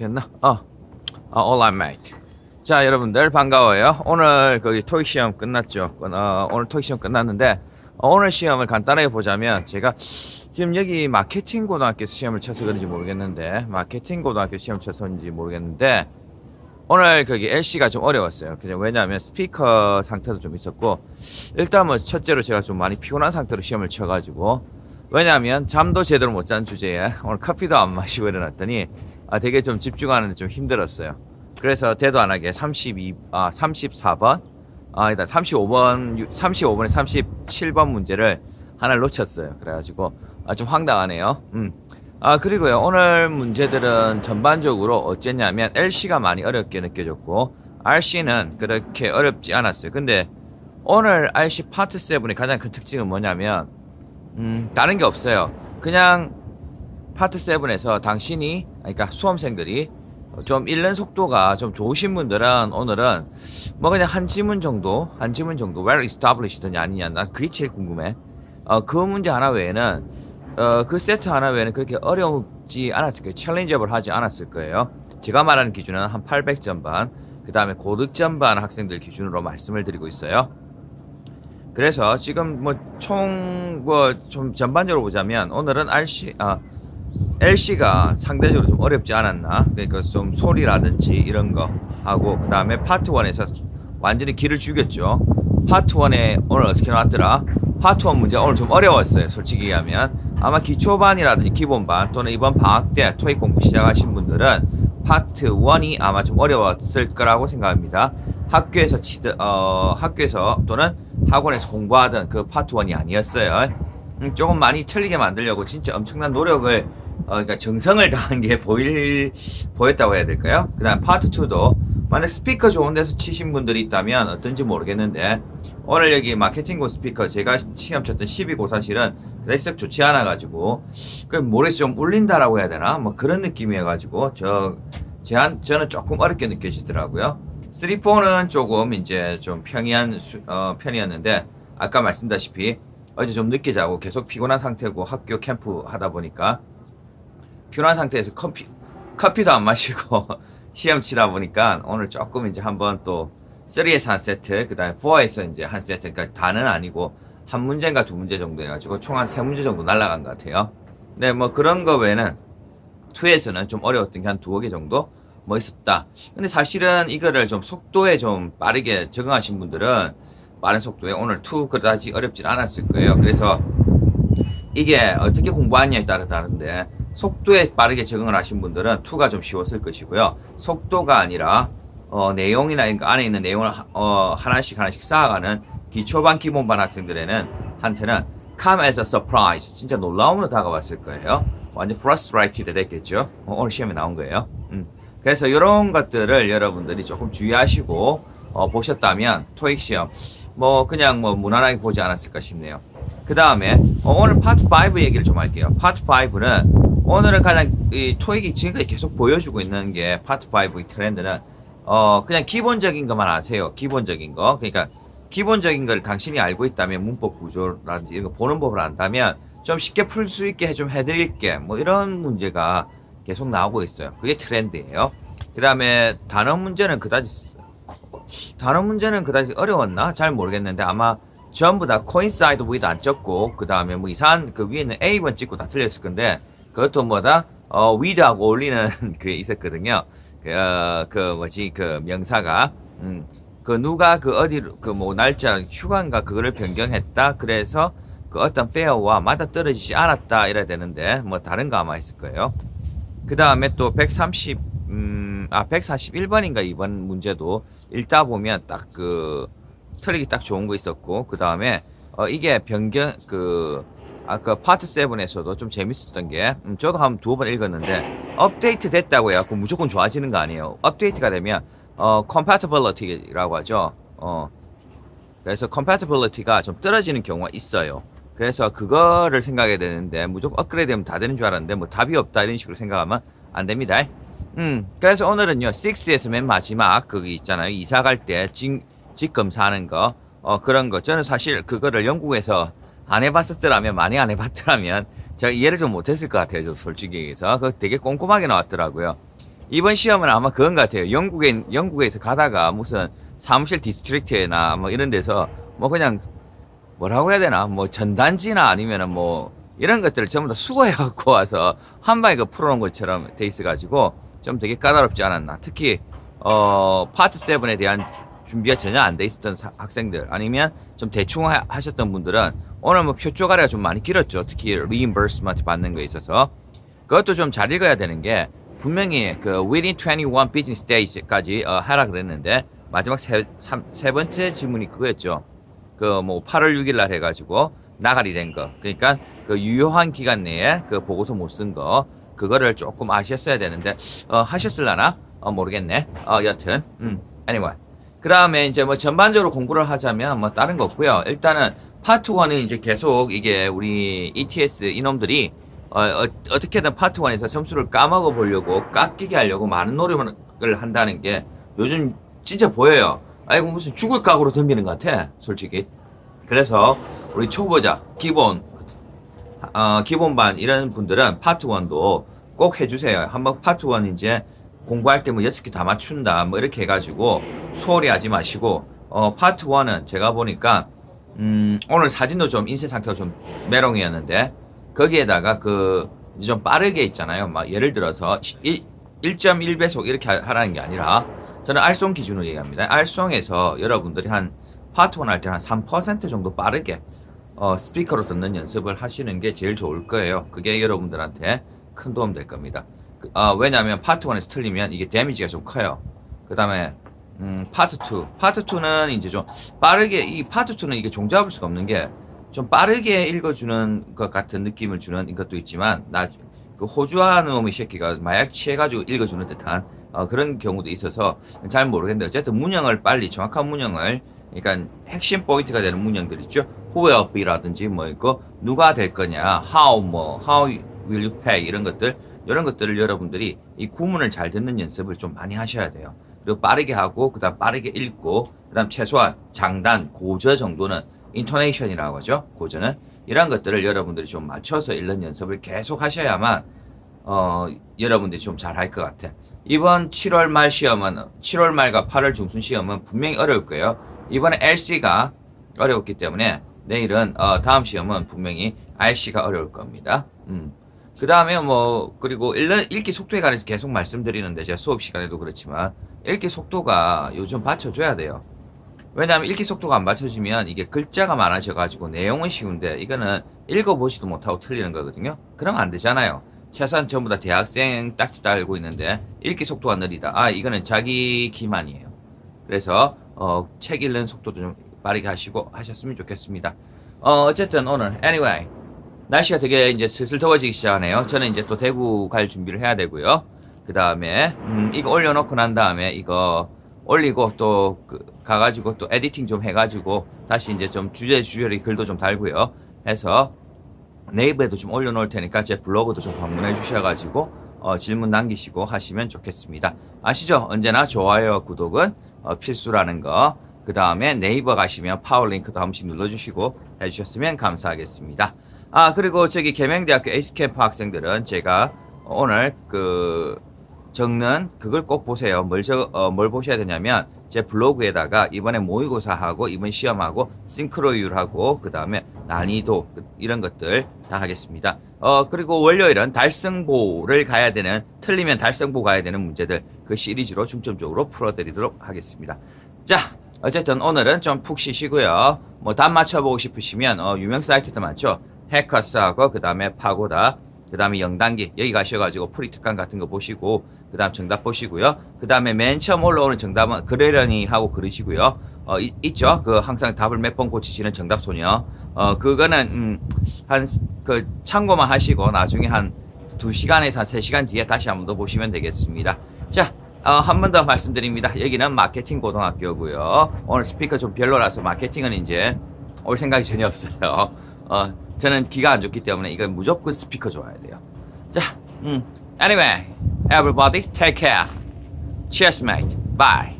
됐나? 어, 어 all right, mate. 자, 여러분들 반가워요. 오늘 거기 토익 시험 끝났죠. 어, 오늘 토익 시험 끝났는데 어, 오늘 시험을 간단하게 보자면 제가 지금 여기 마케팅 고등학교 시험을 쳐서 그런지 모르겠는데 마케팅 고등학교 시험 쳐서인지 모르겠는데 오늘 거기 LC가 좀 어려웠어요. 그냥 왜냐하면 스피커 상태도 좀 있었고 일단 뭐 첫째로 제가 좀 많이 피곤한 상태로 시험을 쳐가지고 왜냐하면 잠도 제대로 못 잔 주제에 오늘 커피도 안 마시고 일어났더니 아 되게 좀 집중하는데 좀 힘들었어요. 그래서 대도 안 하게 32, 아 34번, 아 일단 35번, 35번에 37번 문제를 하나 를 놓쳤어요. 그래가지고 아, 좀 황당하네요. 음. 아 그리고요 오늘 문제들은 전반적으로 어쨌냐면 LC가 많이 어렵게 느껴졌고 RC는 그렇게 어렵지 않았어요. 근데 오늘 RC 파트 7의 가장 큰 특징은 뭐냐면 음, 다른 게 없어요. 그냥 파트 7에서 당신이 그러니까 수험생들이 좀 읽는 속도가 좀 좋으신 분들은 오늘은 뭐 그냥 한 지문 정도 한 지문 정도 well established냐 아니냐 난 그게 제일 궁금해. 어, 그 문제 하나 외에는 어, 그 세트 하나 외에는 그렇게 어렵지 않았을 거예요. 챌린저블 하지 않았을 거예요. 제가 말하는 기준은 한 800점 반, 그 다음에 고득점 반 학생들 기준으로 말씀을 드리고 있어요. 그래서 지금 뭐 총 뭐 좀 전반적으로 보자면 오늘은 RC 아 LC가 상대적으로 좀 어렵지 않았나? 그러니까 좀 소리라든지 이런 거 하고 그 다음에 파트 1에서 완전히 길을 죽였죠. 파트 1에 오늘 어떻게 나왔더라? 파트 1 문제 오늘 좀 어려웠어요 솔직히 얘기하면. 아마 기초반이라든지 기본반 또는 이번 방학 때 토익 공부 시작하신 분들은 파트 1이 아마 좀 어려웠을 거라고 생각합니다. 학교에서 치드 어 학교에서 또는 학원에서 공부하던 그 파트 1이 아니었어요. 음, 조금 많이 틀리게 만들려고 진짜 엄청난 노력을 어 그러니까 정성을 다한 게 보일 보였다고 해야 될까요? 그다음 파트 2도 만약 스피커 좋은 데서 치신 분들이 있다면 어떤지 모르겠는데 오늘 여기 마케팅고 스피커 제가 시험 쳤던 12고 사실은 그다지 썩 좋지 않아 가지고 그 모래에서 좀 울린다라고 해야 되나 뭐 그런 느낌이어 가지고 저 제한 저는 조금 어렵게 느껴지더라고요. 3, 4는 조금 이제 좀 평이한 수- 어, 편이었는데 아까 말씀다시피 어제 좀 늦게 자고 계속 피곤한 상태고 학교 캠프 하다 보니까 피곤한 상태에서 커피 커피도 안 마시고 시험 치다 보니까 오늘 조금 이제 한번 또 3에서 한 세트 그 다음에 4에서 이제 한 세트 그러니까 다는 아니고 한 문제인가 두 문제 정도 해가지고 총 한 세 문제 정도 날라간 것 같아요. 네, 뭐 그런 거 외에는 2에서는 좀 어려웠던 게 한 두어 개 정도 뭐 있었다. 근데 사실은 이거를 좀 속도에 좀 빠르게 적응하신 분들은 빠른 속도에 오늘 2 그다지 어렵진 않았을 거예요. 그래서 이게 어떻게 공부하느냐에 따라 다른데 속도에 빠르게 적응을 하신 분들은 2가 좀 쉬웠을 것이고요. 속도가 아니라 어, 내용이나 이거 안에 있는 내용을 하- 어, 하나씩 하나씩 쌓아가는 기초반 기본반 학생들에는 한테는 come as a surprise 진짜 놀라움으로 다가왔을 거예요. 완전 frustrated 됐겠죠. 어, 오늘 시험에 나온 거예요. 음. 그래서 이런 것들을 여러분들이 조금 주의하시고 어, 보셨다면 토익 시험 뭐 그냥 뭐 무난하게 보지 않았을까 싶네요. 그 다음에 오늘 파트 5 얘기를 좀 할게요. 파트 5는 오늘은 가장 이 토익이 지금까지 계속 보여주고 있는 게 파트 5의 트렌드는 어 그냥 기본적인 것만 아세요. 기본적인 거. 그러니까 기본적인 걸 당신이 알고 있다면 문법 구조라든지 이런 거 보는 법을 안다면 좀 쉽게 풀 수 있게 좀 해드릴게. 뭐 이런 문제가 계속 나오고 있어요. 그게 트렌드예요. 그 다음에 단어 문제는 그다지 단어 문제는 그다지 어려웠나? 잘 모르겠는데 아마 전부 다 coincide with 안 적고 그 다음에 뭐 이상한 그 위에는 A1 찍고 다 틀렸을 건데 그것도 뭐다 어 with하고 어울리는 그게 있었거든요. 그, 어, 그 뭐지 그 명사가 음, 그 누가 그 어디로 그 뭐 날짜 휴가인가 그거를 변경했다. 그래서 그 어떤 페어와 맞아 떨어지지 않았다 이래야 되는데 뭐 다른 거 아마 있을 거예요. 그 다음에 또 130, 음, 아, 141번인가 이번 문제도 읽다 보면 딱 그, 틀리기 딱 좋은 거 있었고, 그 다음에, 어, 이게 변경, 그, 아까 파트 7에서도 좀 재밌었던 게, 음, 저도 한 두어 번 읽었는데, 업데이트 됐다고. 그 무조건 좋아지는 거 아니에요. 업데이트가 되면, 어, compatibility라고 하죠. 어, 그래서 compatibility가 좀 떨어지는 경우가 있어요. 그래서 그거를 생각해야 되는데 무조건 업그레이드 되면 다 되는 줄 알았는데 뭐 답이 없다 이런 식으로 생각하면 안 됩니다. 음, 그래서 오늘은요 6에서 맨 마지막 거기 있잖아요 이사 갈 때 직 검사하는 거, 어 그런 거 저는 사실 그거를 영국에서 안 해봤었더라면 많이 안 해봤더라면 제가 이해를 좀 못했을 것 같아요. 저 솔직히 얘기해서 그 되게 꼼꼼하게 나왔더라고요. 이번 시험은 아마 그건 같아요. 영국에 영국에서 가다가 무슨 사무실 디스트릭트나 뭐 이런 데서 뭐 그냥 뭐라고 해야 되나 뭐 전단지나 아니면은 뭐 이런 것들을 전부 다 수거해 갖고 와서 한 방에 그 풀어놓은 것처럼 돼 있어 가지고 좀 되게 까다롭지 않았나. 특히 어 파트 7에 대한 준비가 전혀 안 돼 있었던 사- 학생들 아니면 좀 대충 하, 하셨던 분들은 오늘 뭐표 쪼가리가 좀 많이 길었죠. 특히 reimbursement 받는 거에 있어서 그것도 좀 잘 읽어야 되는 게 분명히 그 within 21 business days까지 어, 하라 그랬는데 마지막 세, 삼, 세 번째 질문이 그거였죠. 그 뭐 8월 6일 날 해가지고 나가리 된 거. 그러니까 그 유효한 기간 내에 그 보고서 못 쓴 거. 그거를 조금 아셨어야 되는데 어, 하셨을라나? 어, 모르겠네. 어, 여튼 음, anyway. 그 다음에 이제 뭐 전반적으로 공부를 하자면 뭐 다른 거 없고요. 일단은 파트 1은 이제 계속 이게 우리 ETS 이놈들이 어, 어, 떻게든 파트 1에서 점수를 까먹어 보려고 깎이게 하려고 많은 노력을 한다는 게 요즘 진짜 보여요. 아이고 무슨 죽을 각오로 덤비는 것 같아, 솔직히. 그래서 우리 초보자, 기본, 어, 기본반 이런 분들은 파트 1도 꼭 해주세요. 한번 파트 1 이제 공부할 때뭐 6개 다 맞춘다, 뭐 이렇게 해가지고 소홀히 하지 마시고, 어, 파트 1은 제가 보니까, 음, 오늘 사진도 좀 인쇄 상태가 좀 메롱이었는데, 거기에다가 그, 좀 빠르게 있잖아요. 막 예를 들어서 1, 1.1배속 이렇게 하- 하라는 게 아니라, 저는 알송 기준으로 얘기합니다. 알송에서 여러분들이 한 파트 1 할때한3% 정도 빠르게 어, 스피커로 듣는 연습을 하시는 게 제일 좋을 거예요. 그게 여러분들한테 큰 도움 될 겁니다. 그, 어, 왜냐하면 파트 1에서 틀리면 이게 데미지가 좀 커요. 그 다음에 음, 파트 2. 파트 2는 이제 좀 빠르게 이 파트 2는 이게 종잡을 수가 없는 게 좀 빠르게 읽어주는 것 같은 느낌을 주는 것도 있지만 나 그 호주아 놈의 새끼가 마약 취해가지고 읽어주는 듯한 어, 그런 경우도 있어서 잘 모르겠는데 어쨌든 문형을 빨리 정확한 문형을 그러니까 핵심 포인트가 되는 문형들 있죠. who will be라든지 뭐 있고 누가 될 거냐, how 뭐 how will you pay 이런 것들 이런 것들을 여러분들이 이 구문을 잘 듣는 연습을 좀 많이 하셔야 돼요. 그리고 빠르게 하고 그다음 빠르게 읽고 그다음 최소한 장단 고저 정도는 인토네이션이라고 하죠. 고저는 이런 것들을 여러분들이 좀 맞춰서 읽는 연습을 계속 하셔야만 어, 여러분들이 좀 잘 할 것 같아. 이번 7월 말 시험은 7월 말과 8월 중순 시험은 분명히 어려울 거예요. 이번에 LC가 어려웠기 때문에 내일은 어, 다음 시험은 분명히 RC가 어려울 겁니다. 음. 그 다음에 뭐 그리고 읽기 속도에 관해서 계속 말씀드리는데 제가 수업 시간에도 그렇지만 읽기 속도가 요즘 받쳐줘야 돼요. 왜냐하면 읽기 속도가 안 받쳐지면 이게 글자가 많아져가지고 내용은 쉬운데 이거는 읽어보지도 못하고 틀리는 거거든요. 그러면 안 되잖아요. 최소한 전부 다 대학생 딱지 달고 있는데 읽기 속도가 느리다. 아 이거는 자기 기만이에요. 그래서 어, 책 읽는 속도도 좀 빠르게 하시고 하셨으면 좋겠습니다. 어, 어쨌든 오늘 anyway 날씨가 되게 이제 슬슬 더워지기 시작하네요. 저는 이제 또 대구 갈 준비를 해야 되고요. 그 다음에 음, 이거 올려놓고 난 다음에 이거 올리고 또 그, 가가지고 또 에디팅 좀 해가지고 다시 이제 좀 주제 주제리 글도 좀 달고요. 해서 네이버에도 좀 올려놓을 테니까 제 블로그도 좀 방문해 주셔가지고 어, 질문 남기시고 하시면 좋겠습니다. 아시죠? 언제나 좋아요, 구독은 어, 필수라는 거. 그 다음에 네이버 가시면 파워 링크도 한 번씩 눌러주시고 해주셨으면 감사하겠습니다. 아 그리고 저기 계명대학교 에이스캠프 학생들은 제가 오늘 그 적는 그걸 꼭 보세요. 뭘, 적, 어, 뭘 보셔야 되냐면 제 블로그에다가 이번에 모의고사하고 이번 시험하고 싱크로율하고 그 다음에 난이도 그- 이런 것들 다 하겠습니다. 어 그리고 월요일은 달성보를 가야 되는 틀리면 달성보 가야 되는 문제들 그 시리즈로 중점적으로 풀어드리도록 하겠습니다. 자 어쨌든 오늘은 좀 푹 쉬시고요. 뭐 답 맞춰보고 싶으시면 어, 유명 사이트도 많죠. 해커스하고 그 다음에 파고다 그 다음에 영단기 여기 가셔가지고 프리 특강 같은 거 보시고 그 다음 정답 보시고요. 그 다음에 맨 처음 올라오는 정답은 그러려니 하고 그러시고요. 어 이- 있죠? 그 항상 답을 몇 번 고치시는 정답 소녀. 어 그거는 음, 한그 참고만 하시고 나중에 한 두 시간에서 한 세 시간 뒤에 다시 한 번 더 보시면 되겠습니다. 자 어, 한 번 더 말씀드립니다. 여기는 마케팅 고등학교고요. 오늘 스피커 좀 별로라서 마케팅은 이제 올 생각이 전혀 없어요 어, 저는 귀가 안 좋기 때문에 이건 무조건 스피커 좋아야 돼요. 자, 음, anyway, everybody take care. Cheers, mate. Bye.